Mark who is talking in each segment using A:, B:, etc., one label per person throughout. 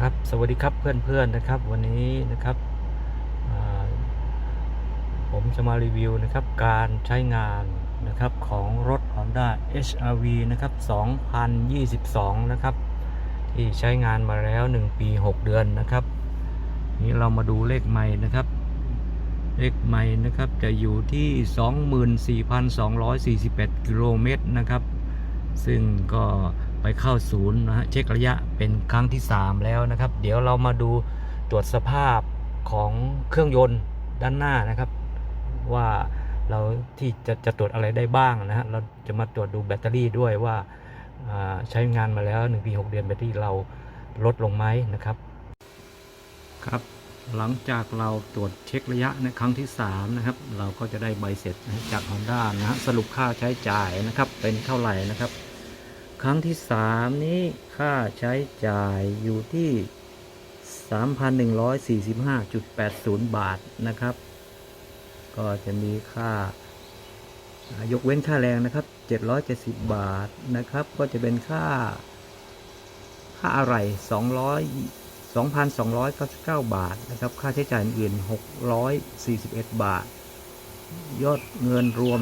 A: ครับสวัสดีครับเพื่อนๆนะครับ วันนี้นะครับผมจะมารีวิวนะครับการใช้งานนะครับของรถ Honda HR-V นะครับ 2022 นะครับ ที่ใช้งานมาแล้ว 1 ปี 6 เดือนนะครับ นี่เรามาดูเลขใหม่นะครับ เลขใหม่นะครับจะอยู่ที่ 24,241 กิโลเมตรนะครับ ซึ่งก็ ไปเข้าศูนย์นะฮะเช็คระยะเป็นครั้งที่ 3 แล้วนะครับ เดี๋ยวเรามาดูตรวจสภาพของเครื่องยนต์ด้านหน้านะครับ ว่าเราที่จะจะตรวจอะไรได้บ้างนะฮะเราจะมาตรวจดูแบตเตอรี่ด้วยว่าาใช้งานมาแล้ว1ปี6เดือนแบตเตอรี่เราลดลงไหมนะครับครับ หลังจากเราตรวจเช็คระยะในครั้งที่ 3 นะครับ เราก็จะได้ใบเสร็จจาก Honda นะฮะสรุปค่าใช้จ่ายนะครับเป็นเท่าไหร่นะครับ ครั้งที่ 3 นี้ค่าใช้จ่ายอยู่ที่ 3,145.80 บาทนะครับ ก็จะมีค่ายกเว้นค่าแรงนะครับ 770 บาทนะครับ ก็จะเป็นค่า ค่าอะไร 200 2,299 บาทนะครับ ค่าใช้จ่ายอื่น 641 บาท ยอดเงินรวม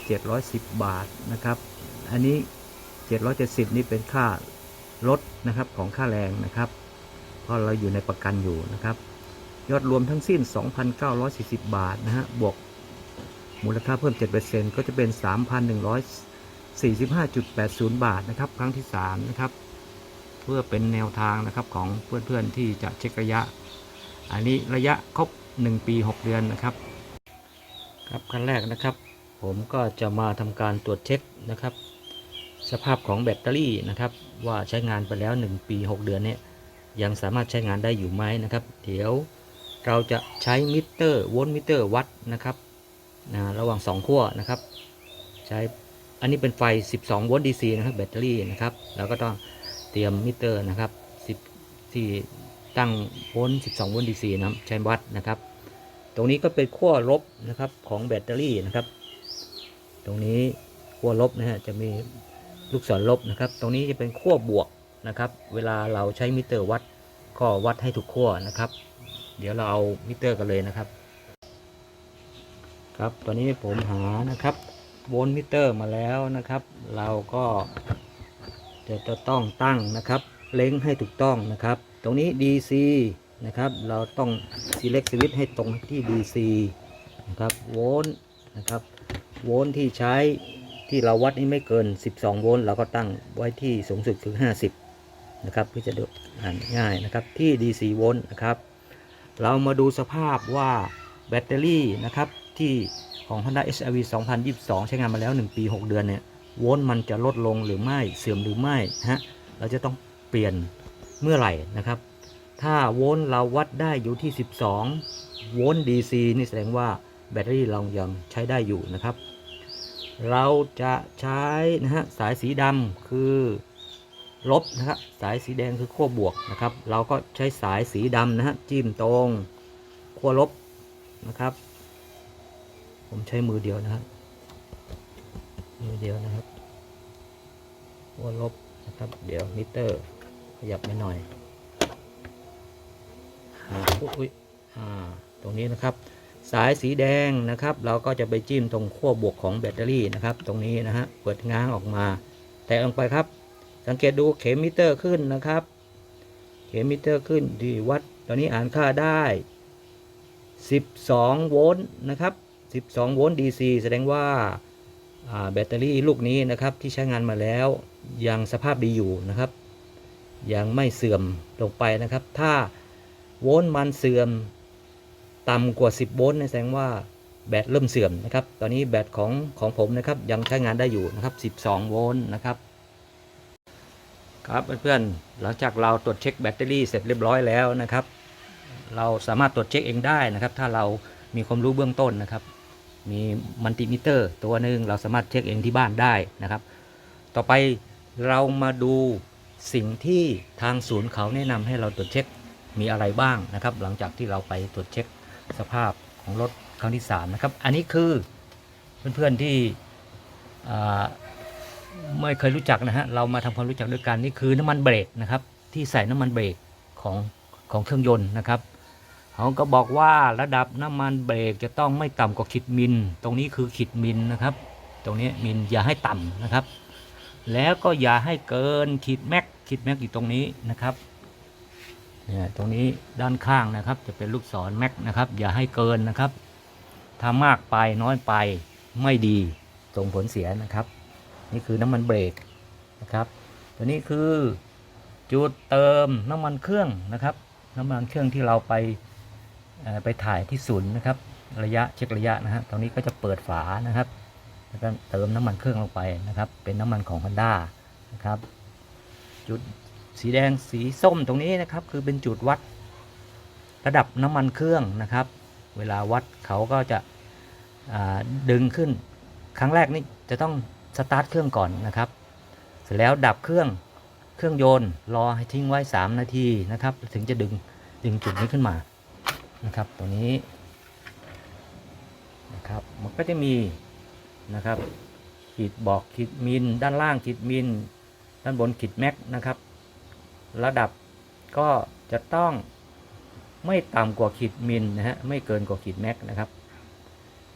A: 3,710 บาทนะครับ อันนี้ 770 นี่เป็นค่ารถนะครับของค่าแรงนะครับเพราะเราอยู่ในประกันอยู่นะครับ ยอดรวมทั้งสิ้น 2,940 บาทนะฮะบวกมูลค่าเพิ่ม 7%ก็จะเป็น 3,145.80 บาทนะครับครั้งที่ 3 นะครับ เพื่อเป็นแนวทางนะครับของเพื่อนๆที่จะเช็คระยะ อันนี้ระยะครบ 1 ปี 6 เดือนนะครับ ครับขั้นแรกนะครับ ผมก็จะมาทำการตรวจเช็คนะครับ สภาพของแบตเตอรี่นะครับ ว่าใช้งานไปแล้ว 1 ปี 6 เดือนเนี่ยยังสามารถใช้งานได้อยู่ไหมนะครับ เดี๋ยวเราจะใช้มิเตอร์โวลต์มิเตอร์วัดนะครับนะระหว่าง 2 ขั้วนะครับ ใช้อันนี้เป็นไฟ 12 โวลต์ DC นะครับแบตเตอรี่นะครับ แล้วก็ต้องเตรียมมิเตอร์นะครับ10ที่ตั้งโวลต์12 โวลต์ DC นะครับใช้วัดนะครับ ตรงนี้ก็เป็นขั้วลบนะครับของแบตเตอรี่นะครับ ตรงนี้ขั้วลบนะฮะจะมี ลูกศรลบนะครับ ตรงนี้จะเป็นขั้วบวกนะครับ เวลาเราใช้มิเตอร์วัดก็วัดให้ถูกขั้วนะครับ เดี๋ยวเราเอามิเตอร์กันเลยนะครับ ครับ ตอนนี้ผมหานะครับโวลต์มิเตอร์มาแล้วนะครับ เราก็จะจะต้องตั้งนะครับ เล็งให้ถูกต้องนะครับ ตรงนี้ DC นะครับ เราต้อง select switch ให้ตรงที่ DC นะครับ โวลต์นะครับ โวลต์ที่ใช้ ที่เราวัดนี่ไม่เกิน 12 โวลต์เราก็ตั้งไว้ที่สูงสุดคือ 50 นะครับเพื่อจะดูอ่านง่ายนะครับที่ DC โวลต์นะครับ เรามาดูสภาพว่าแบตเตอรี่นะครับที่ของ Honda HR-V 2022 ใช้งานมาแล้ว 1 ปี 6 เดือนเนี่ยโวลต์มันจะลดลงหรือไม่เสื่อมหรือไม่ฮะเราจะต้องเปลี่ยนเมื่อไหร่นะครับ ถ้าโวลต์เราวัดได้อยู่ที่ 12 โวลต์ DC นี่แสดงว่าแบตเตอรี่เรายังใช้ได้อยู่นะครับ เราจะใช้นะฮะสายสีดำคือลบนะครับสายสีแดงคือขั้วบวกนะครับ เราก็ใช้สายสีดำนะฮะจิ้มตรงขั้วลบนะครับ ผมใช้มือเดียวนะครับมือเดียวนะครับขั้วลบนะครับ เดี๋ยวมิเตอร์ขยับไปหน่อยอ่าอุ๊ยอ่าตรงนี้นะครับ สายสีแดงนะครับ เราก็จะไปจิ้มตรงขั้วบวกของแบตเตอรี่นะครับ ตรงนี้นะฮะเปิดง้างออกมา แตะลงไปครับ สังเกตดูเข็มมิเตอร์ขึ้นนะครับ เข็มมิเตอร์ขึ้นที่วัดตอนนี้อ่านค่าได้ 12 โวลต์นะครับ 12 โวลต์ DC แสดงว่าอ่าแบตเตอรี่ลูกนี้นะครับที่ใช้งานมาแล้วยังสภาพดีอยู่นะครับ ยังไม่เสื่อมลงไปนะครับ ถ้าโวลต์มันเสื่อม ต่ำกว่า 10 โวลต์แสดงว่าแบตเริ่มเสื่อมนะครับ ตอนนี้แบตของของผมนะครับยังใช้งานได้อยู่นะครับ 12 โวลต์นะครับ ครับเพื่อนๆ หลังจากเราตรวจเช็คแบตเตอรี่เสร็จเรียบร้อยแล้วนะครับ เราสามารถตรวจเช็คเองได้นะครับ ถ้าเรามีความรู้เบื้องต้นนะครับ มีมัลติมิเตอร์ ตัวหนึ่งเราสามารถเช็คเองที่บ้านได้นะครับ ต่อไปเรามาดูสิ่งที่ทางศูนย์เขาแนะนำให้เราตรวจเช็คมีอะไรบ้างนะครับ หลังจากที่เราไปตรวจเช็ค สภาพของรถครั้งที่3นะครับ อันนี้คือเพื่อนๆที่ไม่เคยรู้จักนะฮะ เรามาทำความรู้จักด้วยกันนี่คือน้ำมันเบรกนะครับ ที่ใส่น้ำมันเบรกของของเครื่องยนต์นะครับเขาก็บอกว่าระดับน้ำมันเบรกจะต้องไม่ต่ำกว่าขีดมิล ตรงนี้คือขีดมิลนะครับ ตรงนี้มิลอย่าให้ต่ำนะครับ แล้วก็อย่าให้เกินขีดแม็กขีดแม็กอยู่ตรงนี้นะครับ เนี่ยตรงนี้ด้านข้างนะครับ จะเป็นลูกศรแม็กนะครับ อย่าให้เกินนะครับ ถ้ามากไปน้อยไปไม่ดีส่งผลเสียนะครับ นี่คือน้ำมันเบรกนะครับ ตัวนี้คือจุดเติมน้ำมันเครื่องนะครับ น้ำมันเครื่องที่เราไปไปถ่ายที่ศูนย์นะครับ ระยะเช็คระยะนะฮะตรงนี้ก็จะเปิดฝานะครับแล้วก็เติมน้ำมันเครื่องลงไปนะครับ เป็นน้ำมันของ Honda นะครับ จุด สีแดงสีส้มตรงนี้นะครับ คือเป็นจุดวัดระดับน้ำมันเครื่องนะครับ เวลาวัดเขาก็จะดึงขึ้น ครั้งแรกนี่จะต้องสตาร์ทเครื่องก่อนนะครับ เสร็จแล้วดับเครื่องเครื่องโยนรอให้ทิ้งไว้ 3 นาทีนะครับ ถึงจะดึงดึงจุดนี้ขึ้นมานะครับ ตัวนี้นะครับมันก็จะมีนะครับขีดบอกขีดมิลด้านล่างขีดมิลด้านบนขีดแม็กนะครับ ระดับก็จะต้องไม่ต่ำกว่าขีดมิลนะฮะไม่เกินกว่าขีดแม็กนะครับ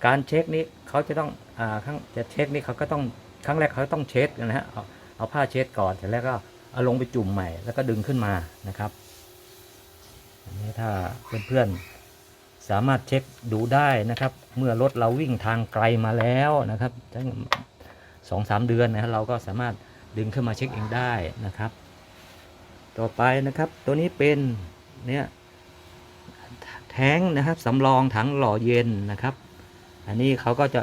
A: การเช็คนี้เขาจะต้องอ่าครั้งจะเช็คนี้เขาก็ต้องครั้งแรกเขาต้องเช็ดนะฮะเอาเอาผ้าเช็ดก่อนเสร็จแล้วก็เอาลงไปจุ่มใหม่แล้วก็ดึงขึ้นมานะครับอันนี้ถ้าเพื่อนๆสามารถเช็คดูได้นะครับ เมื่อรถเราวิ่งทางไกลมาแล้วนะครับตั้งสองสามเดือนนะฮะเราก็สามารถดึงขึ้นมาเช็คเองได้นะครับ ต่อไปนะครับ ตัวนี้เป็นเนี่ยแท้งนะครับสำรองถังหล่อเย็นนะครับ อันนี้เขาก็จะ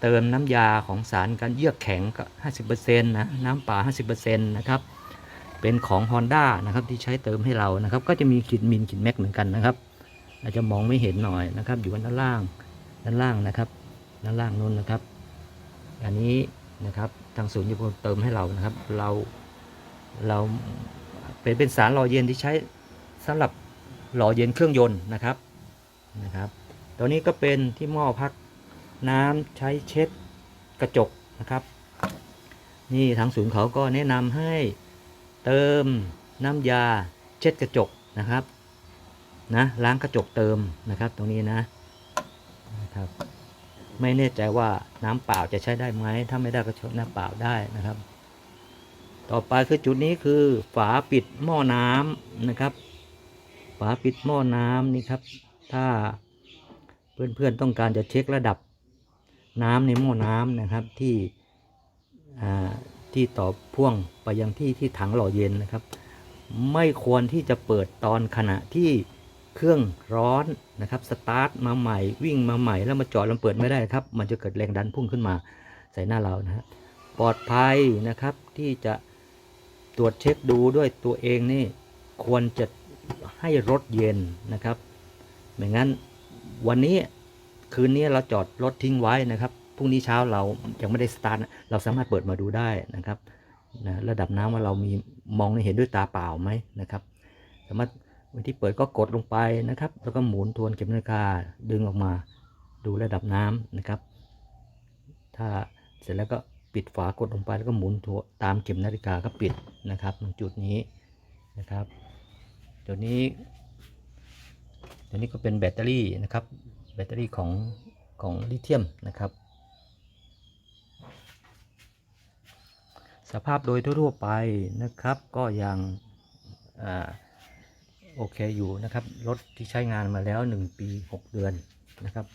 A: เติมน้ำยาของสารการเยือกแข็งก็ 50%นะน้ำเปล่า 50%นะครับ เป็นของ Honda นะครับที่ใช้เติมให้เรานะครับ ก็จะมีขีดมิลขีดแม็กเหมือนกันนะครับ อาจจะมองไม่เห็นหน่อยนะครับ อยู่ด้านล่างด้านล่างนะครับ ด้านล่างนู้นนะครับ อันนี้นะครับทางศูนย์จะเป็นคนเติมให้เรานะครับ เราเรา เป็นเป็นสารหล่อเย็นที่ใช้สำหรับหล่อเย็นเครื่องยนต์นะครับนะครับ ตัวนี้ก็เป็นที่หม้อพักน้ำใช้เช็ดกระจกนะครับ นี่ทางศูนย์เขาก็แนะนำให้เติมน้ำยาเช็ดกระจกนะครับนะล้างกระจกเติมนะครับ ตรงนี้นะนะครับ ไม่แน่ใจว่าน้ำเปล่าจะใช้ได้ไหมถ้าไม่ได้ก็ใช้น้ำเปล่าได้นะครับ ต่อไปคือจุดนี้คือฝาปิดหม้อน้ำนะครับ ฝาปิดหม้อน้ำนี่ครับ ถ้าเพื่อนๆต้องการจะเช็คระดับน้ำในหม้อน้ำนะครับที่ที่ต่อพ่วงไปยังที่ที่ถังหล่อเย็นนะครับ ไม่ควรที่จะเปิดตอนขณะที่เครื่องร้อนนะครับสตาร์ทมาใหม่วิ่งมาใหม่แล้วมาจอดแล้วเปิดไม่ได้ครับ มันจะเกิดแรงดันพุ่งขึ้นมาใส่หน้าเรานะฮะปลอดภัยนะครับที่จะ ตรวจเช็คดูด้วยตัวเองนี่ควรจะให้รถเย็นนะครับไม่งั้นวันนี้คืนนี้เราจอดรถทิ้งไว้นะครับพรุ่งนี้เช้าเรายังไม่ได้สตาร์ทเราสามารถเปิดมาดูได้นะครับนะระดับน้ำว่าเรามีมองเห็นด้วยตาเปล่าไหมนะครับ สามารถวิธีเปิดก็กดลงไปนะครับ แล้วก็หมุนทวนเข็มนาฬิกาดึงออกมาดูระดับน้ำนะครับ ถ้าเสร็จแล้วก็ ปิดฝากดลงไปแล้วก็หมุนทวตามเข็มนาฬิกาก็ปิดนะครับตรงจุดนี้นะครับตัวนี้ตัวนี้ก็เป็นแบตเตอรี่นะครับแบตเตอรี่ของของลิเธียมนะครับ สภาพโดยทั่วๆไปนะครับก็ยังอโอเคอยู่นะครับรถที่ใช้งานมาแล้ว 1 ปี 6 เดือนนะครับ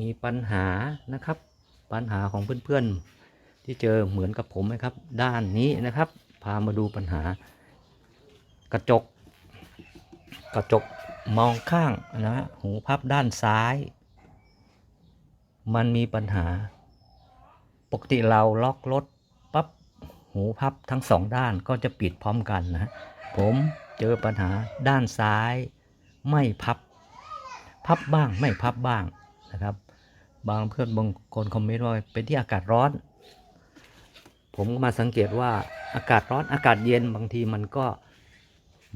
A: มีปัญหานะครับ ปัญหาของเพื่อนๆ ที่เจอเหมือนกับผมไหมครับ ด้านนี้นะครับ พามาดูปัญหา กระจก กระจกมองข้างนะฮะหูพับด้านซ้าย มันมีปัญหา ปกติเราล็อกรถปั๊บหูพับทั้งสองด้านก็จะปิดพร้อมกันนะผมเจอปัญหาด้านซ้าย ไม่พับ พับบ้างไม่พับบ้าง บางเพื่อนบางคนคอมเมนต์ว่าเป็นที่อากาศร้อน ผมก็มาสังเกตว่าอากาศร้อนอากาศเย็นบางทีมันก็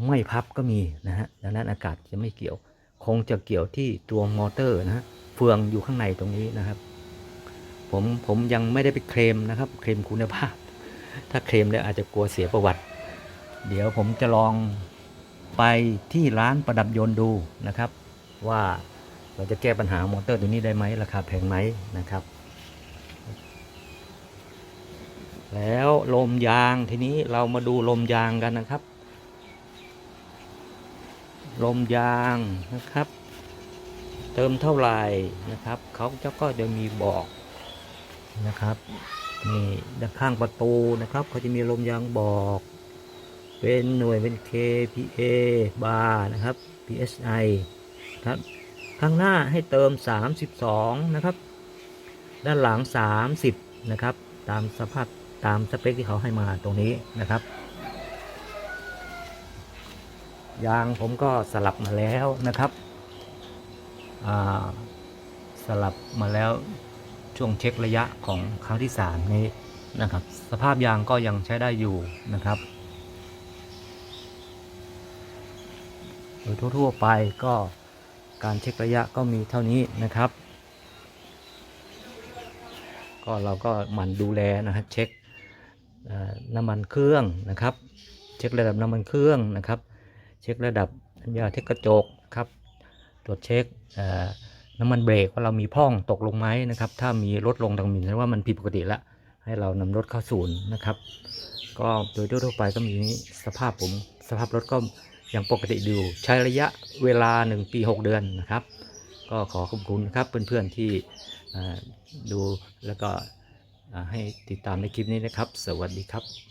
A: ไม่พับก็มีนะฮะดังนั้นอากาศจะไม่เกี่ยว คงจะเกี่ยวที่ตัวมอเตอร์นะฮะเฟืองอยู่ข้างในตรงนี้นะครับ ผมผมยังไม่ได้ไปเคลมนะครับ เคลมคุณภาพ ถ้าเคลมแล้วอาจจะกลัวเสียประวัติ เดี๋ยวผมจะลองไปที่ร้านประดับยนต์ดูนะครับ ว่า เราจะแก้ปัญหามอเตอร์ตัวนี้ได้ไหมราคาแพงไหมนะครับ แล้วลมยางทีนี้เรามาดูลมยางกันนะครับ ลมยางนะครับ เติมเท่าไหร่นะครับเขาจะก็จะมีบอกนะครับนี่ด้านข้างประตูนะครับเขาจะมีลมยางบอกเป็นหน่วยเป็น kPa บาร์นะครับ psi ครับ ข้างหน้าให้เติม 32 นะครับ ด้านหลัง 30 นะครับ ตามสภาพตามสเปคที่เขาให้มาตรงนี้นะครับยางผมก็สลับมาแล้วนะครับอ่าสลับมาแล้วช่วงเช็คระยะของครั้งที่3นี้นะครับ สภาพยางก็ยังใช้ได้อยู่นะครับโดยทั่วๆไปก็ การเช็คระยะก็มีเท่านี้นะครับ ก็เราก็หมั่นดูแลนะฮะเช็คน้ำมันเครื่องนะครับ เช็คระดับน้ำมันเครื่องนะครับ เช็คระดับสัญญาเทคกระจกครับ ตรวจเช็คน้ำมันเบรกว่าเรามีพ่องตกลงไหมนะครับ ถ้ามีลดลงทางมินแสดงว่ามันผิดปกติแล้วให้เรานำรถเข้าศูนย์นะครับ ก็โดยทั่วไปก็มีสภาพผมสภาพรถก็ ยังปกติอยู่ใช้ระยะเวลา 1 ปี 6 เดือนนะครับ ก็ขอขอบคุณครับเพื่อนๆที่ดูแล้วก็ให้ติดตามในคลิปนี้นะครับ สวัสดีครับ